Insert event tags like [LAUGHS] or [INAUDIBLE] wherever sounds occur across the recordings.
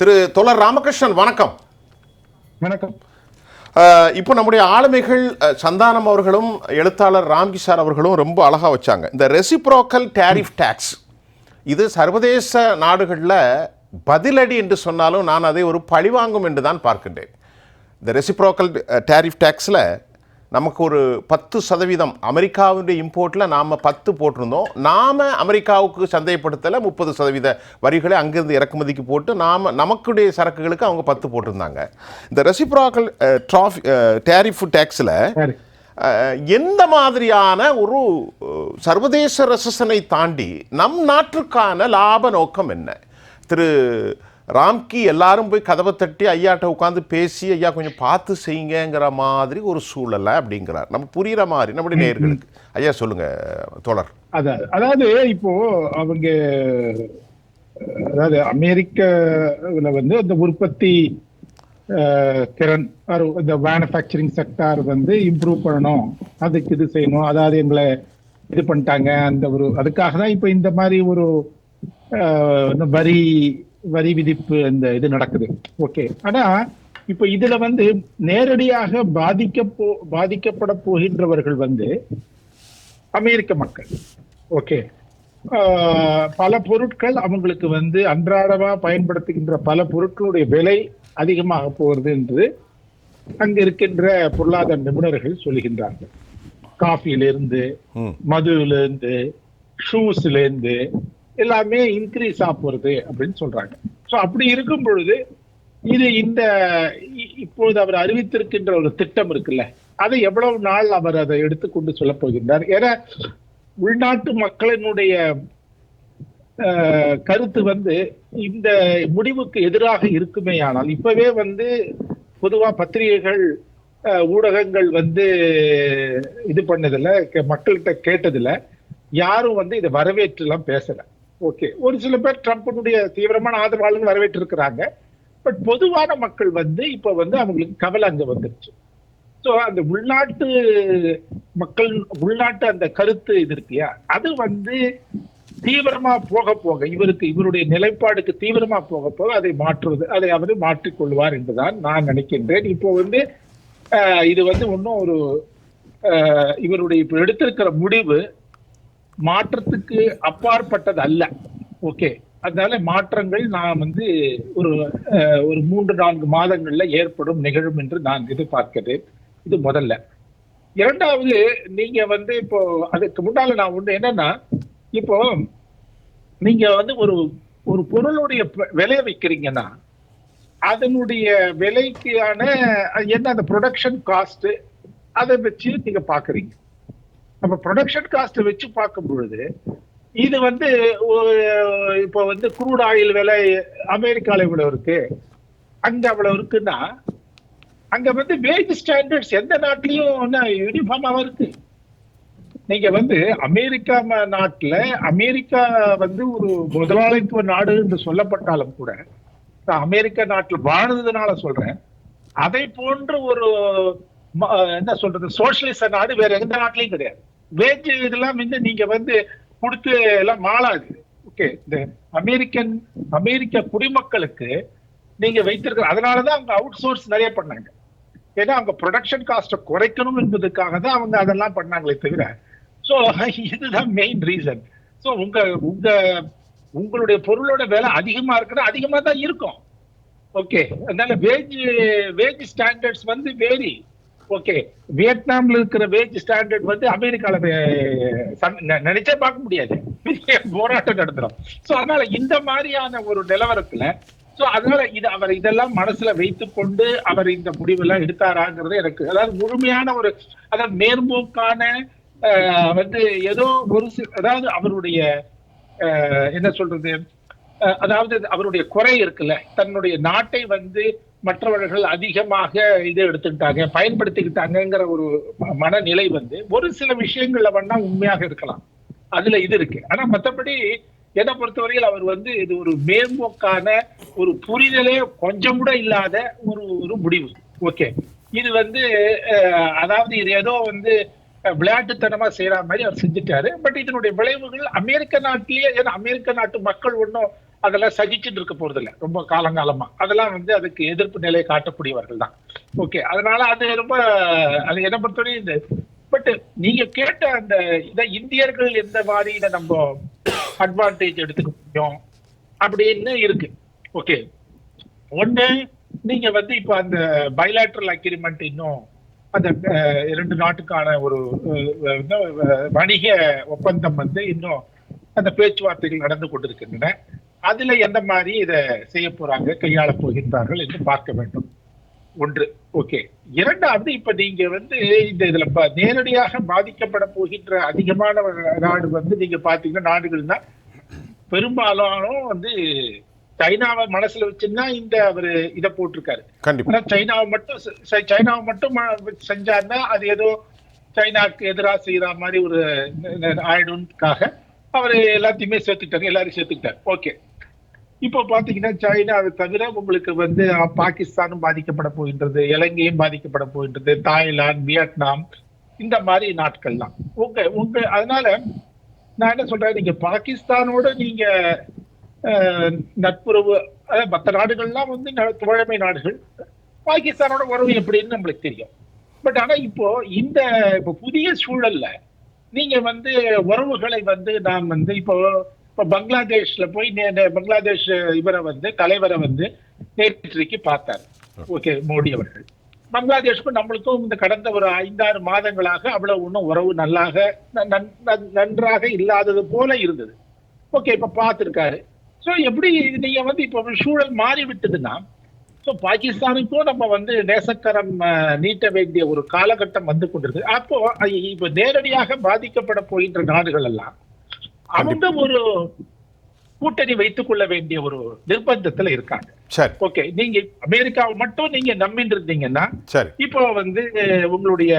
திரு தோழர் ராமகிருஷ்ணன் வணக்கம். வணக்கம். இப்போ நம்முடைய ஆளுமைகள் சந்தானம் அவர்களும் எழுத்தாளர் ராம்கிஷார் அவர்களும் ரொம்ப அழகா வச்சாங்க. இந்த ரெசிப்ரோக்கல் டேரிஃப் டேக்ஸ் இது சர்வதேச நாடுகளில் பதிலடி என்று சொன்னாலும் நான் அதை ஒரு பழிவாங்கும் என்று தான் பார்க்கின்றேன். இந்த ரெசிப்ரோக்கல் டேரிஃப் டேக்ஸில் நமக்கு ஒரு பத்து சதவீதம் அமெரிக்காவுடைய இம்போர்ட்டில் நாம் பத்து போட்டிருந்தோம். நாம் அமெரிக்காவுக்கு சந்தைப்படுத்தல முப்பது சதவீத வரிகளை அங்கிருந்து இறக்குமதிக்கு போட்டு நாம் நமக்குடைய சரக்குகளுக்கு அவங்க பத்து போட்டிருந்தாங்க. இந்த ரெசிப்ரோக்கல் ட்ராஃபி டேரிஃப் டேக்ஸில் எந்த மாதிரியான ஒரு சர்வதேச ரசசனை தாண்டி நம் நாட்டுக்கான லாப நோக்கம் என்ன? திரு ராம்கி எல்லாரும் போய் கதவை தட்டி ஐயாட்ட உட்காந்து பேசி ஐயா கொஞ்சம் பார்த்து செய்யுங்கங்கிற மாதிரி ஒரு சூழலை அப்படிங்கிறார். நமக்கு புரிகிற மாதிரி நம்முடைய நேயர்களுக்கு. ஐயா சொல்லுங்க தோழர். அதாவது அதாவது இப்போ அவங்க அதாவது அமெரிக்காவில் வந்து அந்த உற்பத்தி திறன் இந்த மேனுஃபேக்சரிங் செக்டார் வந்து இம்ப்ரூவ் பண்ணணும். அதுக்கு இது செய்யணும். அதாவது எங்களை இது பண்ணிட்டாங்க. அந்த ஒரு அதுக்காக தான் இப்போ இந்த மாதிரி ஒரு வரி வரி விதிப்பு இந்த இது நடக்குது. ஓகே ஆனா இப்போ இதுல வந்து நேரடியாக பாதிக்க போ பாதிக்கப்பட போகின்றவர்கள் வந்து அமெரிக்க மக்கள். ஓகே பல பொருட்கள் அவங்களுக்கு வந்து அன்றாடமா பயன்படுத்துகின்ற பல பொருட்களுடைய விலை அதிகமாக போகிறது என்று அங்க இருக்கின்ற பொருளாதார நிபுணர்கள் சொல்லுகின்றார்கள் காஃபியிலிருந்து ம். மதுவிலிருந்து ஷூஸ்ல இருந்து எல்லாமே இன்க்ரீஸ் ஆக போறது அப்படின்னு சொல்றாங்க. ஸோ அப்படி இருக்கும் பொழுது இது இந்த இ- இப்பொழுது அவர் அறிவித்திருக்கின்ற ஒரு திட்டம் இருக்குல்ல அதை எவ்வளவு நாள் அவர் அதை எடுத்துக்கொண்டு சொல்ல போகின்றார்? ஏன்னா உள்நாட்டு மக்களினுடைய கருத்து வந்து இந்த முடிவுக்கு எதிராக இருக்குமே ஆனால் இப்பவே வந்து பொதுவா பத்திரிகைகள் அஹ், ஊடகங்கள் வந்து இது பண்ணதில்ல மக்கள்கிட்ட கேட்டதில்ல யாரும் வந்து இதை வரவேற்றுலாம் பேசலை. ஓகே ஒரு சில பேர் ட்ரம்ப்பினுடைய தீவிரமான ஆதரவாளர்கள் வரவேற்றிருக்கிறாங்க. பட் பொதுவான மக்கள் வந்து இப்ப வந்து அவங்களுக்கு கவலை அங்க வந்துருச்சு. ஸோ அந்த உள்நாட்டு மக்கள் உள்நாட்டு அந்த கருத்து இது இருக்கியா அது வந்து தீவிரமா போக போக இவருக்கு இவருடைய நிலைப்பாடுக்கு தீவிரமா போக போக அதை மாற்றுவது அதை அவர் மாற்றிக்கொள்வார் என்றுதான் நான் நினைக்கின்றேன். இப்போ வந்து இது வந்து இன்னும் ஒரு இவருடைய இப்போ எடுத்திருக்கிற முடிவு மாற்றத்துக்கு அப்பாற்பட்டது அல்ல ஓகே அதனால மாற்றங்கள் நான் வந்து ஒரு ஒரு மூன்று நான்கு மாதங்கள்ல ஏற்படும் நிகழும் என்று நான் எதிர்பார்க்கிறேன். இது முதல்ல. இரண்டாவது நீங்க வந்து இப்போ அதுக்கு முன்னால நான் ஒண்ணு என்னன்னா இப்போ நீங்க வந்து ஒரு ஒரு பொருளுடைய ப- விலையை வைக்கிறீங்கன்னா அதனுடைய விலைக்கான என்ன அந்த ப்ரொடக்ஷன் காஸ்ட் அதை வச்சு நீங்க பாக்குறீங்க நம்ம ப்ரொடக்ஷன் காஸ்ட் வச்சு பார்க்கும் பொழுது இது வந்து இப்போ வந்து குரூட் ஆயில் விலை அமெரிக்கால இவ்வளவு இருக்கு. அங்க அவ்வளவு இருக்குன்னா அங்க வந்து வேஜ் ஸ்டாண்டர்ட்ஸ் எந்த நாட்டிலையும் யூனிஃபார்மாக இருக்கு. நீங்க வந்து அமெரிக்கா ம- நாட்டுல அமெரிக்கா வந்து ஒரு முதலாளித்துவ நாடு என்று சொல்லப்பட்டாலும் கூட அமெரிக்க நாட்டில் வாழ்ந்ததுனால சொல்றேன். அதை போன்ற ஒரு என்ன சொல்றது சோசியலிச நாடு வேற எந்த நாட்டிலையும் கிடையாது. வேஜ் இதெல்லாம் வந்து நீங்க வந்து கொடுத்து எல்லாம் மாளாது. ஓகே இந்த அமெரிக்கன் அமெரிக்க குடிமக்களுக்கு நீங்க வைத்திருக்கிற அதனாலதான் அவங்க அவுட் சோர்ஸ் நிறைய பண்ணாங்க. ஏன்னா அவங்க ப்ரொடக்ஷன் காஸ்ட்டை குறைக்கணும் என்பதுக்காக தான் அவங்க அதெல்லாம் பண்ணாங்களே தவிர சோ இதுதான் மெயின் ரீசன் ஸோ உங்க உங்க உங்களுடைய பொருளோட விலை அதிகமா இருக்குன்னா அதிகமா தான் இருக்கும். ஓகே அதனால வேஜ் வேஜ் ஸ்டாண்டர்ட்ஸ் வந்து வேரி ஓகே வியட்நாம்ல இருக்கிற வேஜ் ஸ்டாண்டர்ட் வந்து அமெரிக்கால நினைச்சே பார்க்க முடியாது. [LAUGHS] போராட்டம் நடத்துறோம். சோ அதனால இந்த மாதிரியான ஒரு நிலவரத்துல சோ அதனால இது அவர் இதெல்லாம் மனசுல வைத்து கொண்டு அவர் இந்த முடிவெல்லாம் எடுத்தாராங்கிறது எனக்கு அதாவது முழுமையான ஒரு அதாவது நேர்மோக்கான ஆஹ், வந்து ஏதோ ஒரு அதாவது அவருடைய ஆஹ், என்ன சொல்றது அதாவது அவருடைய குறை இருக்குல்ல தன்னுடைய நாட்டை வந்து மற்றவர்கள் அதிகமாக இதை எடுத்துக்கிட்டாங்க பயன்படுத்திக்கிட்டாங்கிற ஒரு மனநிலை வந்து ஒரு சில விஷயங்கள்ல வேணா உண்மையாக இருக்கலாம். அதுல இது இருக்கு. ஆனா மத்தபடி என்னை பொறுத்தவரையில் அவர் வந்து இது ஒரு மேம்போக்கான ஒரு புரிதலே கொஞ்சம் கூட இல்லாத ஒரு ஒரு முடிவு. ஓகே. இது வந்து அஹ், அதாவது இது ஏதோ வந்து விளையாட்டுத்தனமா செய்யற மாதிரி அவர் செஞ்சுட்டாரு. பட் இதனுடைய விளைவுகள் அமெரிக்க நாட்டிலேயே ஏன்னா அமெரிக்க நாட்டு மக்கள் ஒன்றும் அதெல்லாம் சகிச்சுட்டு இருக்க போறது ரொம்ப காலங்காலமா. அதெல்லாம் வந்து அதுக்கு எதிர்ப்பு நிலை காட்டக்கூடியவர்கள் தான். ஓகே அதனால அது ரொம்ப அது என்ன பொறுத்தவரையும் இந்த பட் நீங்க கேட்ட அந்த இதை இந்தியர்கள் எந்த மாதிரியில நம்ம அட்வான்டேஜ் எடுத்துக்க முடியும் அப்படின்னு இருக்கு. ஓகே ஒண்ணு நீங்க வந்து இப்ப அந்த பைலாட்ரல் அக்ரிமெண்ட் இன்னும் அந்த இரண்டு நாட்டுக்கான ஒரு வணிக ஒப்பந்தம் வந்து இன்னும் அந்த பேச்சுவார்த்தைகள் நடந்து கொண்டிருக்கின்றன. அதுல எந்த மாதிரி இதை செய்ய போறாங்க கையாள போகின்றார்கள் என்று பார்க்க வேண்டும். ஒன்று ஓகே. இரண்டாவது இப்ப நீங்க வந்து இந்த இதுல ப- நேரடியாக பாதிக்கப்பட போகின்ற அதிகமான நாடு வந்து நீங்க பாத்தீங்கன்னா நாடுகள்னா பெரும்பாலும் வந்து சைனாவை மனசுல வச்சுன்னா இந்த அவரு இத போட்டிருக்காரு. கண்டிப்பா. ஆனா சைனாவை மட்டும் சைனாவை மட்டும் செஞ்சாருன்னா அது ஏதோ சைனாக்கு எதிராக செய்யற மாதிரி ஒரு ஆயிடும்காக அவர் எல்லாத்தையுமே சேர்த்துக்கிட்டாரு எல்லாரும் சேர்த்துக்கிட்டாரு. ஓகே. இப்போ பாத்தீங்கன்னா சைனாவை தவிர உங்களுக்கு வந்து பாகிஸ்தானும் பாதிக்கப்பட போகின்றது இலங்கையும் பாதிக்கப்பட போகின்றது தாய்லாந்து வியட்நாம் இந்த மாதிரி நாட்கள்லாம். உங்க உங்க அதனால நான் என்ன சொல்றேன் நீங்க பாகிஸ்தானோட நீங்க அஹ், நட்புறவு அதாவது மற்ற நாடுகள்லாம் வந்து தோழமை நாடுகள் பாகிஸ்தானோட உறவு எப்படின்னு நம்மளுக்கு தெரியும். பட் ஆனா இப்போ இந்த இப்போ புதிய சூழல்ல நீங்க வந்து உறவுகளை வந்து நாம் வந்து இப்போ இப்போ பங்களாதேஷ்ல போய் பங்களாதேஷ் இவரை வந்து தலைவரை வந்து நேற்றுக்கு பார்த்தார். ஓகே மோடி அவர்கள். பங்களாதேஷ்க்கும் நம்மளுக்கும் இந்த கடந்த ஒரு ஐந்தாறு மாதங்களாக அவ்வளவு ஒன்றும் உறவு நல்லாக நன்றாக இல்லாதது போல இருந்தது. ஓகே இப்ப பார்த்துருக்காரு. சோ எப்படி நீங்க வந்து இப்போ சூழல் மாறி விட்டதுன்னா சோ பாகிஸ்தானுக்கும் நம்ம வந்து நேசக்கரம் நீட்ட வேண்டிய ஒரு காலகட்டம் வந்து கொண்டிருக்கு அப்போ இப்போ நேரடியாக பாதிக்கப்பட போகின்ற நாடுகள் எல்லாம் அவங்க ஒரு கூட்டணி வைத்துக் கொள்ள வேண்டிய ஒரு நிர்பந்தத்துல இருக்காங்க. சரி. ஓகே நீங்க அமெரிக்காவை மட்டும் நீங்க நம்பிட்டு இருந்தீங்கன்னா சரி. இப்போ வந்து உங்களுடைய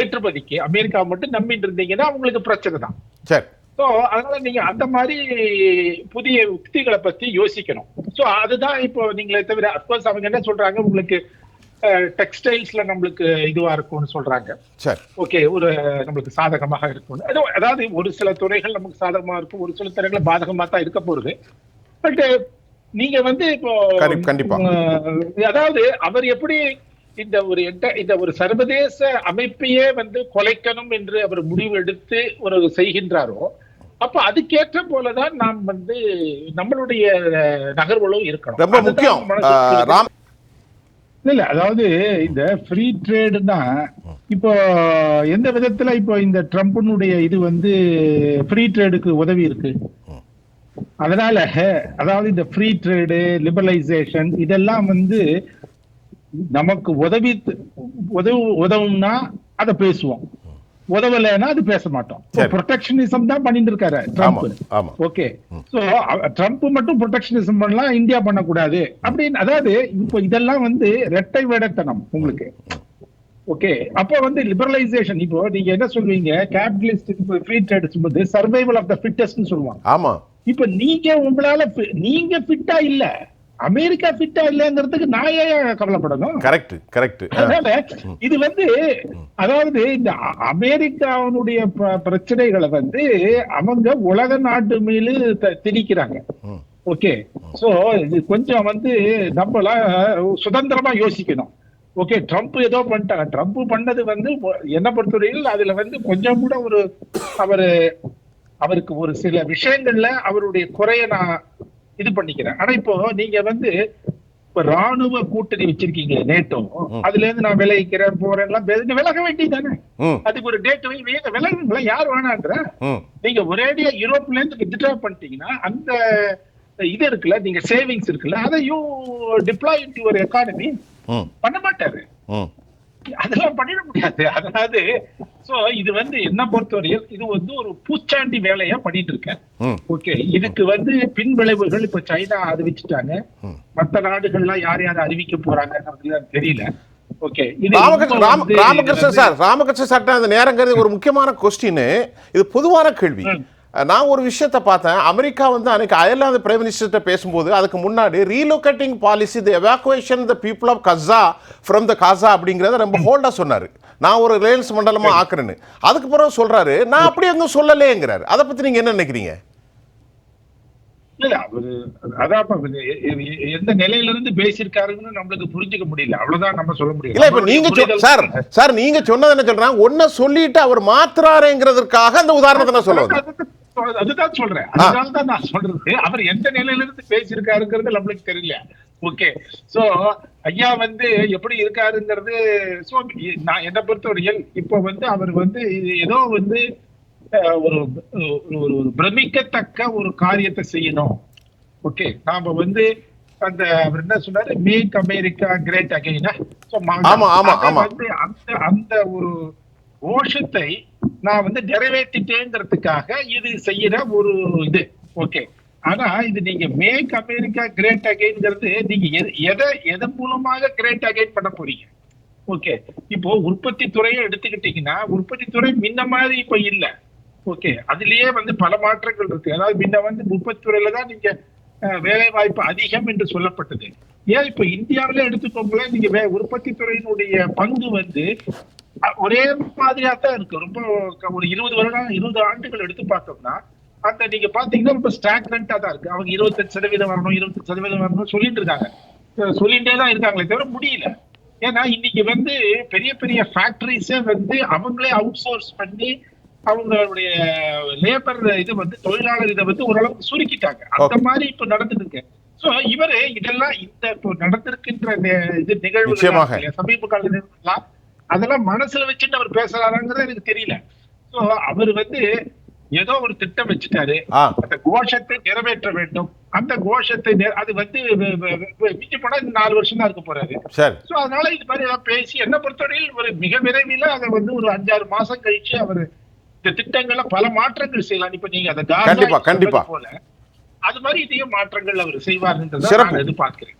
ஏற்றுமதிக்கு அமெரிக்கா மட்டும் நம்பிட்டு இருந்தீங்கன்னா உங்களுக்கு பிரச்சனை தான். சரி. ஸோ அதனால நீங்க அந்த மாதிரி புதிய உக்திகளை பத்தி யோசிக்கணும். ஸோ அதுதான் இப்போ நீங்களே தவிர அப்கோர்ஸ் அவங்க என்ன சொல்றாங்க உங்களுக்கு டெக்ஸ்டைல்ஸ்ல நம்மளுக்கு இதுவா இருக்கும்னு சொல்றாங்க. ஓகே ஒரு நம்மளுக்கு சாதகமாக இருக்கும் அது- அதாவது ஒரு சில துறைகள் நமக்கு சாதகமா இருக்கும் ஒரு சில துறைகள் பாதகமா தான் இருக்க போகுது. பட் நீங்க வந்து இப்போ கண்டிப்பா, அதாவது அவர் எப்படி இந்த ஒரு இந்த ஒரு சர்வதேச அமைப்பையே வந்து கொலைக்கணும் என்று அவர் முடிவு எடுத்து ஒரு செய்கின்றாரோ அப்ப அதுக்கேற்ற போலதான் நாம் வந்து நம்மளுடைய நகர்வுகளும் இருக்கணும். ரொம்ப முக்கியம் மனசுல அஹ், இருக்கு. ராம் இல்ல அதாவது இந்த ஃப்ரீ ட்ரேடுனா இப்போ எந்த விதத்துல இப்போ இந்த ட்ரம்ப்னுடைய இது வந்து ஃப்ரீ ட்ரேடுக்கு உதவி இருக்கு? அதனால அதாவது இந்த ஃப்ரீ ட்ரேடு லிபரலைசேஷன் இதெல்லாம் வந்து நமக்கு உதவி உதவு உதவும்னா அதை பேசுவோம். உதவலைன்னா அது பேச மாட்டோம். ப்ரொடெக்ஷனிசம் தான் பண்ணிட்டு இருக்காரு ட்ரம்ப் ஓகே சோ ட்ரம்ப் மட்டும் ப்ரொடெக்ஷனிசம் பண்ணலாம் இந்தியா பண்ணக்கூடாது. அப்படின்னு அதாவது இப்போ இதெல்லாம் வந்து ரெட்டை வேடத்தனம் உங்களுக்கு. ஓகே அப்போ வந்து லிபரலைசேஷன் இப்போ நீங்க என்ன சொல்வீங்க? கேபிட்டலிஸ்ட் ஃப்ரீ ட்ரேட் சொல்லும்போது சர்வைவல் ஆஃப் த ஃபிட்டஸ்ட்னு சொல்லுவாங்க. ஆமா. இப்ப நீங்க உங்களால நீங்க ஃபிட்டா இல்ல. அமெரிக்கா ஃபிட்டா இல்லங்கிறதுக்கு நான் ஏன் கவலைப்படணும்? கரெக்ட் கரெக்ட் அதனால இது வந்து அதாவது இந்த அ- அமெரிக்காவினுடைய ப- பிரச்சனைகளை வந்து அவங்க உலக நாட்டு மீது திணிக்கிறாங்க. ஓகே. சோ இது கொஞ்சம் வந்து நம்மளாம் சுதந்திரமா யோசிக்கணும். ஓகே ட்ரம்ப் ஏதோ பண்ணிட்டாங்க. ட்ரம்ப் பண்ணது வந்து என்ன பொறுத்தவரையில் அதுல வந்து கொஞ்சம் கூட ஒரு அவரு அவருக்கு ஒரு சில விஷயங்கள்ல அவருடைய குறைய நான் இது பண்ணிக்கிறேன். ஆனா இப்போ நீங்க வந்து இப்ப ராணுவ கூட்டணி வச்சிருக்கீங்க நேட்டோ. அதுல இருந்து நான் விலகிக்கிறேன் போறேன் எல்லாம் விலக- வேண்டியதானே அதுக்கு ஒரு டேட் விலகுங்களா? யார் வேணான்ற நீங்க ஒரேடியா யூரோப்ல இருந்து வித்ட்ரா பண்ணிட்டீங்கன்னா அந்த இது இருக்குல்ல நீங்க சேவிங்ஸ் இருக்குல்ல அதை யூ டிப்ளாய் ஒரு எக்கானமி பண்ண மாட்டாரு. அதெல்லாம் பண்ணிட முடியாது. அதாவது சோ இது வந்து என்ன பொறுத்தவரையில் இது வந்து ஒரு பூச்சாண்டி வேலையா பண்ணிட்டு இருக்கேன். ஓகே இதுக்கு வந்து பின் விளைவுகள் இப்ப சைனா அறிவிச்சுட்டாங்க. மத்த நாடுகள்லாம் யார் யார் அறிவிக்க போறாங்கன்றது தெரியல. ராமகிருஷ்ணன் சார் ராமகிருஷ்ணன் அந்த நேரங்கிறது ஒரு முக்கியமான கொஸ்டின் இது பொதுவான கேள்வி. நான் ஒரு விஷயத்தை பார்த்தேன். அமெரிக்கா வந்து அன்னைக்கு அயர்லாந்து பிரைம் மினிஸ்டர்கிட்ட பேசும்போது அதுக்கு முன்னாடி relocating policy the evacuation the people of Gaza from the Gaza அப்படிங்கிறத ரொம்ப ஹோல்டாக சொன்னார். நான் ஒரு ரிலையன்ஸ் மண்டலமாக ஆக்குறேன்னு. அதுக்கு பிறகு சொல்றாரு நான் அப்படி எதுவும் சொல்லலேங்கிறாரு அதை பற்றி நீங்கள் என்ன நினைக்கிறீங்க? எந்த நிலையில இருந்து பேசியிருக்காருன்னு நம்மளுக்கு புரிஞ்சுக்க முடியல. அவ்வளவுதான் நம்ம சொல்ல முடியும். இல்ல இப்ப நம்மளுடைய நீங்க சார் சார் நீங்க சொன்னது என்ன சொல்றாங்க ஒன்ன சொல்லிட்டு அவர் மாத்துறாருங்கிறதுக்காக அந்த உதாரணத்தை நான் சொல்ல வந்தேன். அதுதான் சொல்றேன். அதனால தான் நான் சொல்றது. அவர் எந்த நிலையில இருந்து பேசியிருக்காருங்கிறது நம்மளுக்கு தெரியல. ஓகே. சோ ஐயா வந்து எப்படி இருக்காருங்கிறது சோ நான் என்ன பொறுத்தவரையில் இப்போ வந்து அவர் வந்து ஏதோ வந்து ஒரு ஒரு பிரமிக்கத்தக்க ஒரு காரியத்தை செய்யணும். ஓகே. நாம வந்து அந்த அவர் என்ன சொன்னாரு? மேக் அமெரிக்கா கிரேட் அகைனா அந்த அந்த ஒரு கோஷத்தை நான் வந்து நிறைவேற்றிட்டேங்கிறதுக்காக இது செய்யற ஒரு இது. ஓகே ஆனா இது நீங்க மேக் அமெரிக்கா கிரேட் அகைன்ங்கிறது நீங்க எது- எதை எதன் மூலமாக கிரேட் அகைன் பண்ண போறீங்க? ஓகே இப்போ உற்பத்தி துறையை எடுத்துக்கிட்டீங்கன்னா உற்பத்தி துறை முன்ன மாதிரி இப்ப இல்ல. ஓகே அதுலயே வந்து பல மாற்றங்கள் இருக்கு. அதாவது முன்ன வந்து உற்பத்தி துறையில தான் நீங்க வேலை வாய்ப்பு அதிகம் என்று சொல்லப்பட்டது. ஏன் இப்ப இந்தியாவில எடுத்துக்கோங்களேன் நீங்க வே- உற்பத்தி துறையினுடைய பங்கு வந்து ஒரே மாதிரியா தான் இருக்கு. ரொம்ப ஒரு இருபது வருடம் இருபது ஆண்டுகள் எடுத்து பார்த்தோம்னா அந்த நீங்க பாத்தீங்கன்னா ரொம்ப ஸ்டாக்னண்டா தான் இருக்கு. அவங்க இருபத்தஞ்சு சதவீதம் வரணும் இருபத்தஞ்சு சதவீதம் வரணும் சொல்லிட்டு இருக்காங்க. சொல்லிட்டே தான் இருக்காங்களே தவிர முடியல. ஏன்னா இன்னைக்கு வந்து பெரிய பெரிய ஃபேக்டரிஸே வந்து அவங்களே அவுட் சோர்ஸ் பண்ணி அவங்களுடைய லேபர் இது வந்து தொழிலாளர் இதை வந்து ஓரளவுக்கு சுருக்கிட்டாங்க. அந்த மாதிரி இப்ப நடந்துட்டு இருக்கு சோ இவரு இதெல்லாம் இந்த இப்போ நடந்திருக்கின்ற இது. நிகழ்வு சமீப கால நிகழ்வுலாம் அதெல்லாம் மனசுல வச்சுட்டு அவர் பேசுறாருங்கிறது எனக்கு தெரியல. சோ அவர் வந்து ஏதோ ஒரு திட்டம் வச்சுட்டாரு. அந்த கோஷத்தை நிறைவேற்ற வேண்டும். அந்த கோஷத்தை அது வந்து மிஞ்சி போனா நாலு வருஷம் தான் இருக்க போறாரு. சோ அதனால இது மாதிரி பேசி என்ன பொறுத்தவரையில் ஒரு மிக விரைவில் அதை வந்து ஒரு அஞ்சாறு மாசம் கழிச்சு அவர் இந்த திட்டங்கள்ல பல மாற்றங்கள் செய்யலாம். இப்ப நீங்க அதை கண்டிப்பா, கண்டிப்பா. போல அது மாதிரி இதையும் மாற்றங்கள் அவர் செய்வார்ன்றதை எதிர்பார்க்கிறேன்.